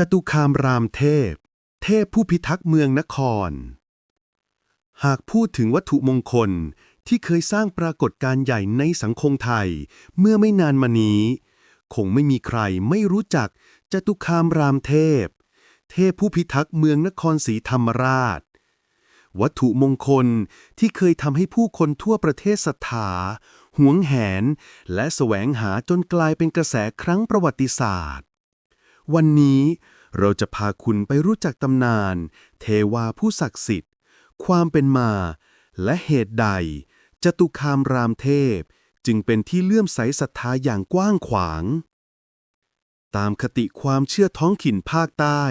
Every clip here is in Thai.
จตุคามรามเทพ เทพผู้พิทักษ์เมืองนคร หากพูดถึงวัตถุมงคลที่เคยสร้างปรากฏการณ์ใหญ่ในสังคมไทย เมื่อไม่นานมานี้ คงไม่มีใครไม่รู้จักจตุคามรามเทพ เทพผู้พิทักษ์เมืองนครศรีธรรมราช วัตถุมงคลที่เคยทำให้ผู้คนทั่วประเทศศรัทธาหวงแหน และแสวงหาจนกลายเป็นกระแสครั้งประวัติศาสตร์ วันนี้เราจะพาคุณไปรู้จักตำนาน เทวาผู้ศักดิ์สิทธิ์ ความเป็นมา และเหตุใด จตุคามรามเทพ จึงเป็นที่เลื่อมใสศรัทธาอย่างกว้างขวาง ตามคติความเชื่อท้องถิ่นภาคใต้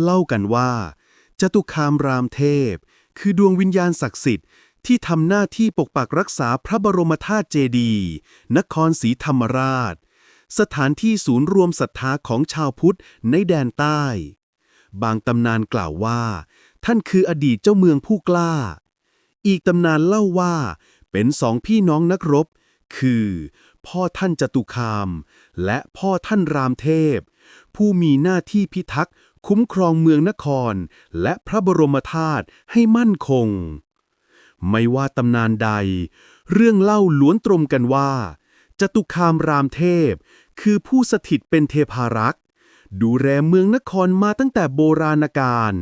เล่ากันว่า จตุคามรามเทพ คือดวงวิญญาณศักดิ์สิทธิ์ที่ทำหน้าที่ปกปักรักษาพระบรมธาตุเจดีย์นครศรีธรรมราช สถานที่ศูนย์รวมศรัทธาของชาวพุทธในแดนใต้ บางตำนานกล่าวว่า ท่านคืออดีตเจ้าเมืองผู้กล้า อีกตำนานเล่าว่า เป็นสองพี่น้องนักรบ คือ พ่อท่านจตุคาม และพ่อท่านรามเทพ ผู้มีหน้าที่พิทักษ์คุ้มครองเมืองนคร และพระบรมธาตุให้มั่นคง ไม่ว่าตำนานใด เรื่องเล่าล้วนตรงกันว่า จตุคามรามเทพ คือผู้สถิตเป็นเทพารักษ์ ดูแลเมืองนครมาตั้งแต่โบราณกาล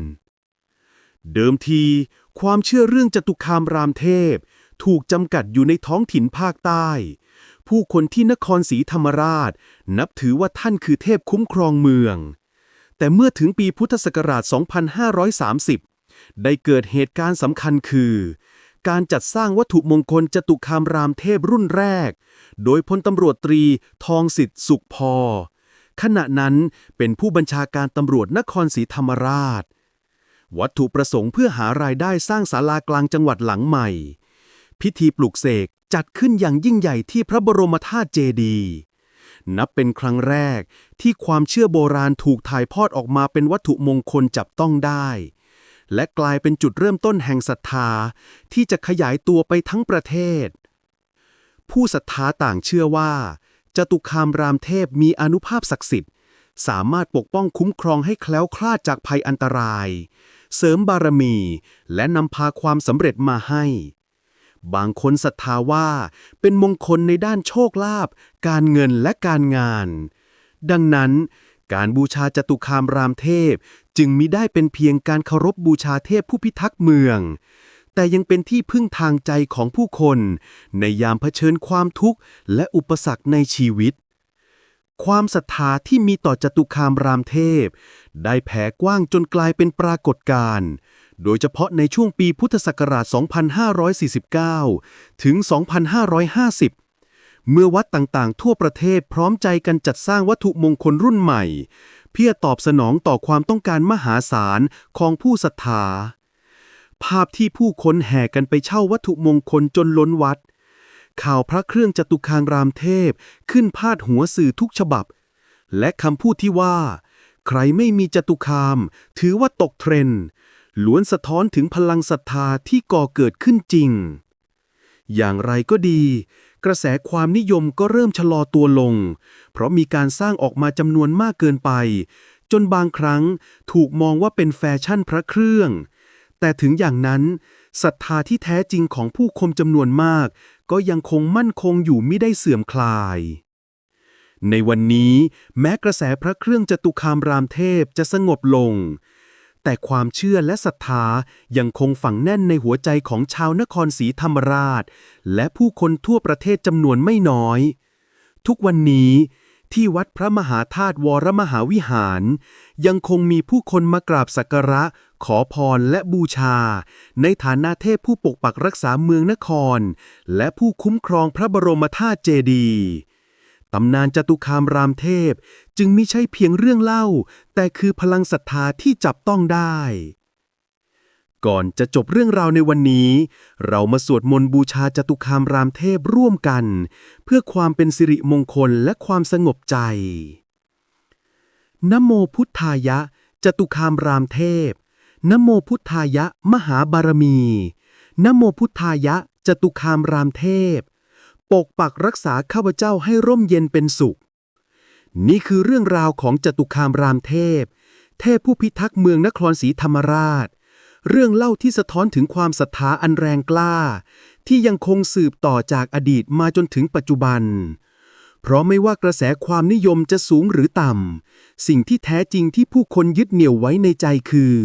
เดิมที ความเชื่อเรื่องจตุคามรามเทพ ถูกจำกัดอยู่ในท้องถิ่นภาคใต้ ผู้คนที่นครศรีธรรมราช นับถือว่าท่านคือเทพคุ้มครองเมือง แต่เมื่อถึงปีพุทธศักราช 2530 ได้เกิดเหตุการณ์สำคัญคือ การจัดสร้างวัตถุมงคลจตุคามรามเทพรุ่นแรก โดยพลตำรวจตรีทองสิทธิ์สุขพอ ขณะนั้นเป็นผู้บัญชาการตำรวจนครศรีธรรมราช วัตถุประสงค์เพื่อหารายได้สร้างศาลากลางจังหวัดหลังใหม่ พิธีปลุกเสกจัดขึ้นอย่างยิ่งใหญ่ที่พระบรมธาตุเจดีย์นับเป็นครั้งแรกที่ความเชื่อโบราณถูกถ่ายทอดออกมาเป็นวัตถุมงคลจับต้องได้ และกลายเป็นจุดเริ่มต้นแห่งศรัทธา ที่จะขยายตัวไปทั้งประเทศ ผู้ศรัทธาต่างเชื่อว่าจตุคามรามเทพมีอนุภาพศักดิ์สิทธิ์ สามารถปกป้องคุ้มครองให้แคล้วคลาดจากภัยอันตราย เสริมบารมี และนำพาความสำเร็จมาให้ บางคนศรัทธาว่าเป็นมงคลในด้านโชคลาภการเงินและการงาน ดังนั้น การบูชาจตุคามรามเทพ จึงมิได้เป็นเพียงการเคารพบูชาเทพผู้พิทักษ์เมือง แต่ยังเป็นที่พึ่งทางใจของผู้คน ในยามเผชิญความทุกข์และอุปสรรคในชีวิต ความศรัทธาที่มีต่อจตุคามรามเทพ ได้แผ่กว้างจนกลายเป็นปรากฏการณ์โดยเฉพาะในช่วงปีพุทธศักราช 2549 ถึง 2550 เมื่อวัดต่างๆ ทั่วประเทศพร้อมใจกันจัดสร้างวัตถุมงคลรุ่นใหม่ เพื่อตอบสนองต่อความต้องการมหาศาลของผู้ศรัทธา ภาพที่ผู้คนแห่กันไปเช่าวัตถุมงคลจนล้นวัด ข่าวพระเครื่องจตุคามรามเทพขึ้นพาดหัวสื่อทุกฉบับ และคำพูดที่ว่า ใครไม่มีจตุคาม ถือว่าตกเทรนล้วนสะท้อนถึงพลังศรัทธาที่ก่อเกิดขึ้นจริง อย่างไรก็ดี กระแสความนิยมก็เริ่มชะลอตัวลง เพราะมีการสร้างออกมาจำนวนมากเกินไป จนบางครั้งถูกมองว่าเป็นแฟชั่นพระเครื่อง แต่ถึงอย่างนั้นศรัทธาที่แท้จริงของผู้คนจำนวนมาก ก็ยังคงมั่นคงอยู่ไม่ได้เสื่อมคลาย ในวันนี้ แม้กระแสพระเครื่องจตุคามรามเทพจะสงบลง แต่ความเชื่อและศรัทธายังคงฝังแน่นในหัวใจของชาวนครศรีธรรมราช และผู้คนทั่วประเทศจำนวนไม่น้อย ทุกวันนี้ ที่วัดพระมหาธาตุวรมหาวิหาร ยังคงมีผู้คนมากราบสักการะ ขอพรและบูชา ในฐานะเทพผู้ปกปักรักษาเมืองนคร และผู้คุ้มครองพระบรมธาตุเจดีย์ ตำนานจตุคามรามเทพจึงไม่ใช่เพียงเรื่องเล่า แต่คือพลังศรัทธาที่จับต้องได้ ก่อนจะจบเรื่องราวในวันนี้ เรามาสวดมนต์บูชาจตุคามรามเทพร่วมกัน เพื่อความเป็นสิริมงคลและความสงบใจ นโมพุทธายะ จตุคามรามเทพ นโมพุทธายะ มหาบารมี นโมพุทธายะ จตุคามรามเทพ ปกปักรักษาข้าพเจ้าให้ร่มเย็นเป็นสุข นี่คือเรื่องราวของจตุคามรามเทพ เทพผู้พิทักษ์เมืองนครศรีธรรมราช เรื่องเล่าที่สะท้อนถึงความศรัทธาอันแรงกล้า ที่ยังคงสืบต่อจากอดีตมาจนถึงปัจจุบัน เพราะไม่ว่ากระแสความนิยมจะสูงหรือต่ำ สิ่งที่แท้จริงที่ผู้คนยึดเหนี่ยวไว้ในใจคือ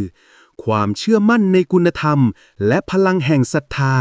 ความเชื่อมั่นในคุณธรรม และพลังแห่งศรัทธา